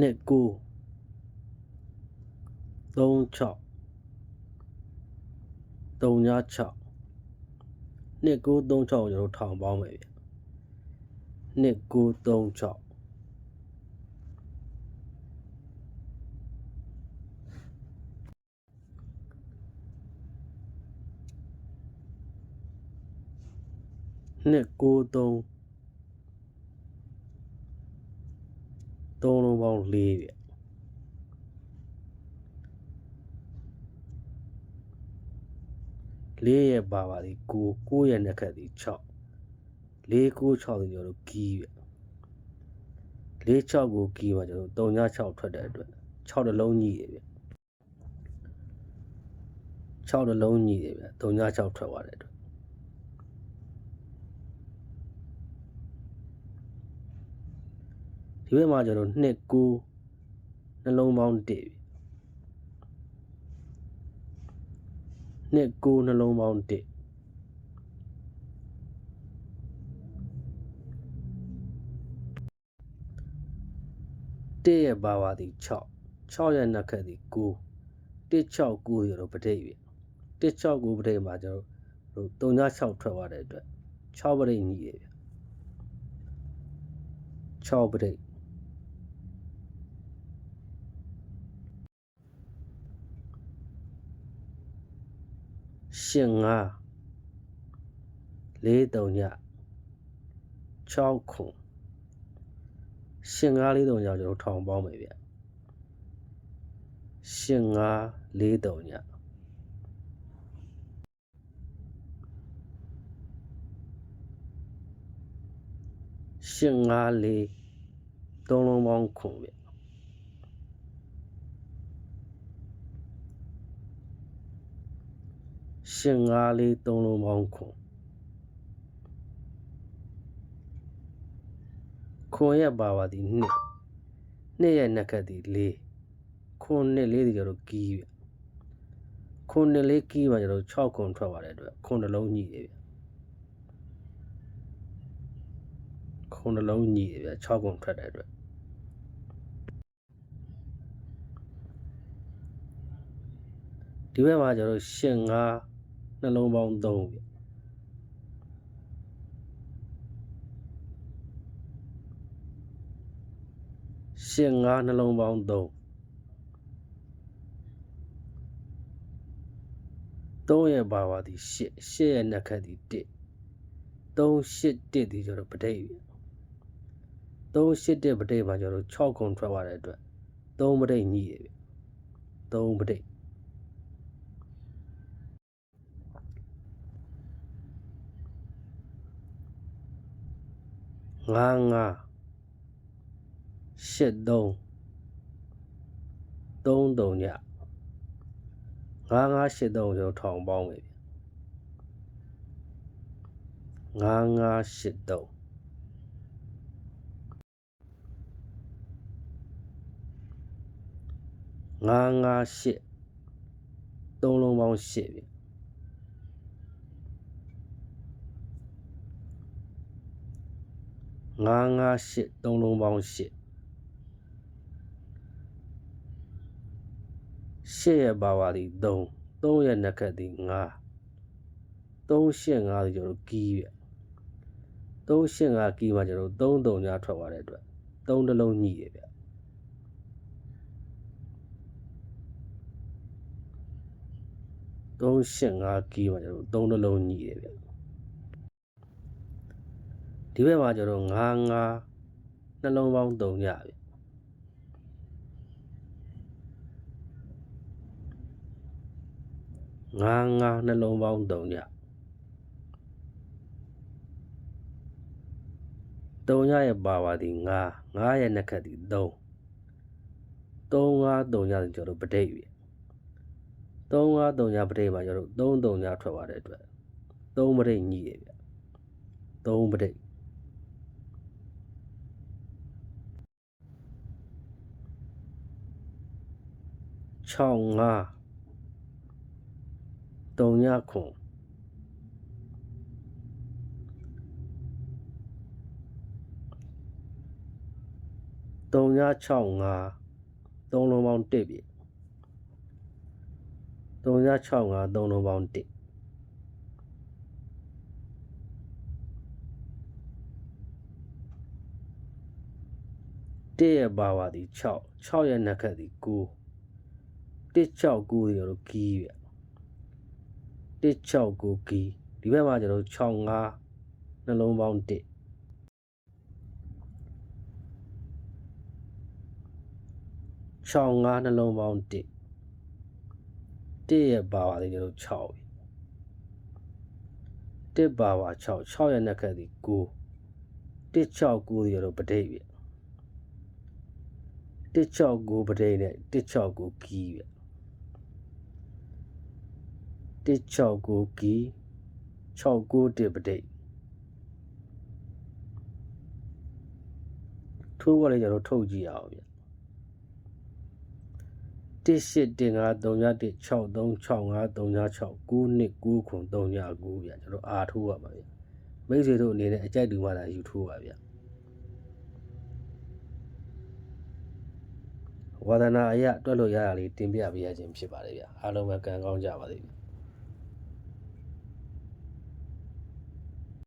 နှစ်ကိုသုံး6 3ည6နှစ်ကိုသုံး6ကိုကျွန်တော်ထောင်ပေါင်းမယ်ဗျနှစ်ကိုသုံး6နှစ်ကိုသုံးသုံးလုံး ပေါင်း4ဗျလေးရဲ့ပါပါသည်ကိုကိုရဲ့နှက်ခတ်သည်6လေးကို6သည်ကျွန်တော်တို့ကီးဗျလေး6ကိုကီးမှာကျွန်တော်3ည6ထွက်တဲ့အတွက်6တလုံးညီတယ်ဗျ6တလုံးညီတယ်ဗျ3ည6ထွက်သွားတဲ့အတွက် ဒီဘက်မှာကျွန်တော်2 9နှလုံးပေါင်း1ဗျနှစ်ကိုနှလုံးပေါင်း1တစ်ရဲ့ဘာပါသည်6 6ရဲ့နှက်ခတ်သည်9 169ရတော့ပဋိပ်ပြီ169ပဋိပ်မှာကျွန်တော်တို့396ထွက်သွားတဲ့အတွက်6ပဋိပ်ညီရဗျ6ပဋိပ် 行啊你都念桥空行啊李东家就是唱黄梅的行啊李东家行啊李东楼王空的8 5 4 3လုံးပေါင်းခွန်ခွန်ရဲ့ပါဝါသည်2နှစ်ရဲ့နှက်ခတ်သည်4ခွန်နှစ်လေးဒီကျတော့ကီးပြခွန်နှစ်လေးကီးပါကျတော့6ခွန်ထွက်ပါတယ်အတွက်ခွန်နှလုံးညှိတယ်ပြခွန်နှလုံးညှိတယ်ပြ6ခွန်ထွက်တယ်အတွက်ဒီဘက်မှာကျတော့8 5 နှလုံးပေါင်း3ဗျရှင်ငါးနှလုံးပေါင်း3 3ရဲ့ပါပါသည်8 8ရဲ့နှက်ခတ်သည်1 3 8 1ဒီကျတော့ပဋိဗျ3 8 1ပဋိမှာကျတော့6ခုထွက်သွားတဲ့အတွက်3ပဋိညီးတယ်ဗျ3ပဋိငါးငါးရှ စ်သုံးသုံးသုံးညငါးငါးရှစ်သုံးကျွန်တော်ထောင်ပေါင်းမယ်ငါးငါးရှစ်သုံးငါးငါးရှစ်သုံးလုံးပေါင်းရှစ်ပြီ 958သုံးလုံးပေါင်း8 8ရဲ့ပါပါသည်3 3ရဲ့နှက်ခတ်သည်9 385ဒီကျွန်တော်ကီးပြ385ကီးမှာကျွန်တော်3 3ညထွက်သွားတဲ့အတွက်3တလုံးညှိရဗျ385ကီးမှာကျွန်တော်3တလုံးညှိရဗျ ဒီဘက်မှာကျတော့9 9နှလုံးပေါင်း3ညပြီငါးငါးနှလုံးပေါင်း3ည3ညရဲ့ပါပါသည်9 9ရဲ့နှက်ခတ်သည်3 3 5 3ညဆိုကျွန်တော်တို့ပဋိပ်ပြီ3 5 3ညပဋိပ်မှာကျွန်တော်တို့3 3ညထွက်သွားတဲ့အတွက်3ပဋိပ်ညှိရဗျ3ပဋိပ် 6 5 3ညခွန်3 3965 3လုံးပေါင်း1ပြ3965 3လုံးပေါင်း1 1ရဲ့ပါဝါသည်6 6ရဲ့နှက်ခတ်သည်9 169ဒီလိုကီးပြ169ကီးဒီဘက်မှာကျွန်တော်65နှလုံးပေါင်း1 65နှလုံးပေါင်း1 1ရဲ့ပါဝါသည်ကျွန်တော်6ပြီ1ပါဝါ6 6ရဲ့နှက်ခတ်သည်9 169ဒီလိုပဋိပြ169ပဋိနဲ့169ကီးပြ 169ကီး691ပဋိထိုးကလေးကျွန်တော်ထုတ်ကြည့်အောင်ဗျ181316365369299ခွန်39ဗျကျွန်တော်အာထိုးရပါဗျမိတ်ဆွေတို့အနေနဲ့အကြိုက်တူမှသာယူထိုးပါဗျဝါဒနာအရတွက်လို့ရတာလေးတင်ပြပေးရခြင်းဖြစ်ပါတယ်ဗျအားလုံးပဲကံကောင်းကြပါစေဗျ